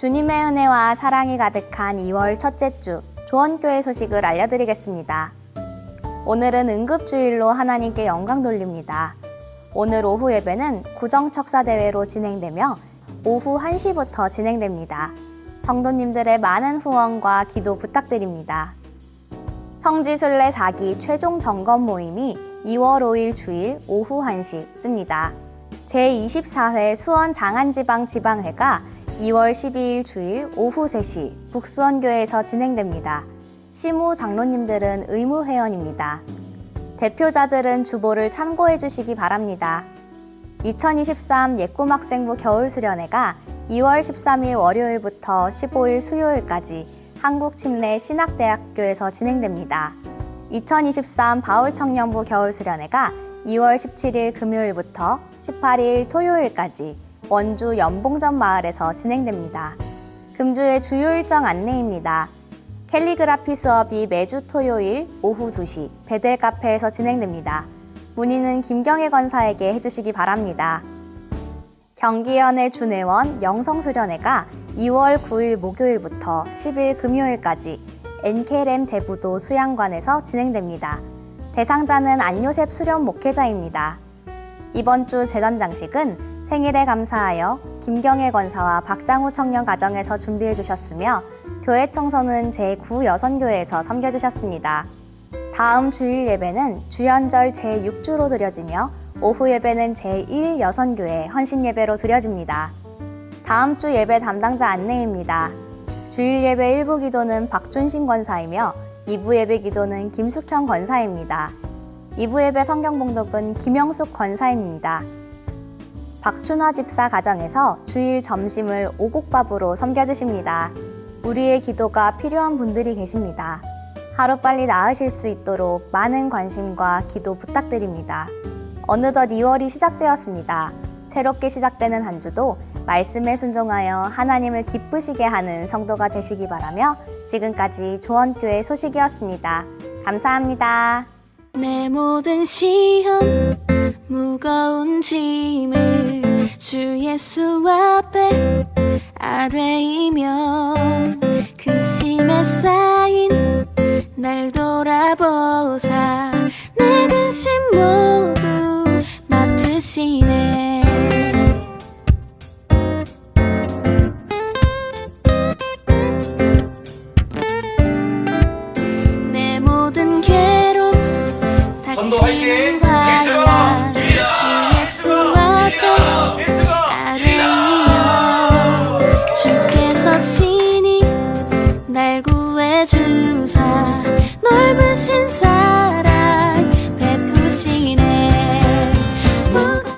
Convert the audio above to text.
기쁨과 사랑이 가득한 2월 첫째 주 조원교회 소식을 알려드리겠습니다. 오늘은 응급주일로 하나님께 영광 돌립니다. 오늘 오후 예배는 구정척사대회로 진행되며 오후 1시부터 진행됩니다. 성도님들의 많은 후원과 기도 부탁드립니다. 성지순례 4기 최종 점검 모임이 2월 5일 주일 오후 1시 뜹니다. 제24회 수원 장안지방 지방회가 2월 12일 주일 오후 3시 북수원교회에서 진행됩니다. 시무 장로님들은 의무 회원입니다. 대표자들은 주보를 참고해 주시기 바랍니다. 2023 예꿈학생부 겨울 수련회가 2월 13일 월요일부터 15일 수요일까지 한국침례 신학대학교에서 진행됩니다. 2023 바울청년부 겨울 수련회가 2월 17일 금요일부터 18일 토요일까지 원주 연봉전 마을에서 진행됩니다. 금주의 주요 일정 안내입니다. 캘리그라피 수업이 매주 토요일 오후 2시 베델 카페에서 진행됩니다. 문의는 김경애 권사에게 해주시기 바랍니다. 경기연의 준회원 영성수련회가 2월 9일 목요일부터 10일 금요일까지 NK램 대부도 수양관에서 진행됩니다. 대상자는 안요셉 수련 목회자입니다. 이번 주 재단 장식은 생일에 감사하여 김경애 권사와 박장우 청년 가정에서 준비해 주셨으며 교회 청소는 제9 여선교회에서 섬겨 주셨습니다. 다음 주일 예배는 주연절 제6주로 드려지며 오후 예배는 제1 여선교회 헌신 예배로 드려집니다. 다음 주 예배 담당자 안내입니다. 주일 예배 1부 기도는 박준신 권사이며 2부 예배 기도는 김숙형 권사입니다. 2부 예배 성경 봉독은 김영숙 권사입니다. 박춘화 집사 가정에서 주일 점심을 오곡밥으로 섬겨주십니다. 우리의 기도가 필요한 분들이 계십니다. 하루빨리 나으실 수 있도록 많은 관심과 기도 부탁드립니다. 어느덧 2월이 시작되었습니다. 새롭게 시작되는 한 주도 말씀에 순종하여 하나님을 기쁘시게 하는 성도가 되시기 바라며 지금까지 조원교회 소식이었습니다. 감사합니다. 내 모든 시험 무거운 짐을 주 예수 앞에 아뢰이며 근심에 쌓인 날 돌아보사. 내 근심 모두 맡으시 Sim.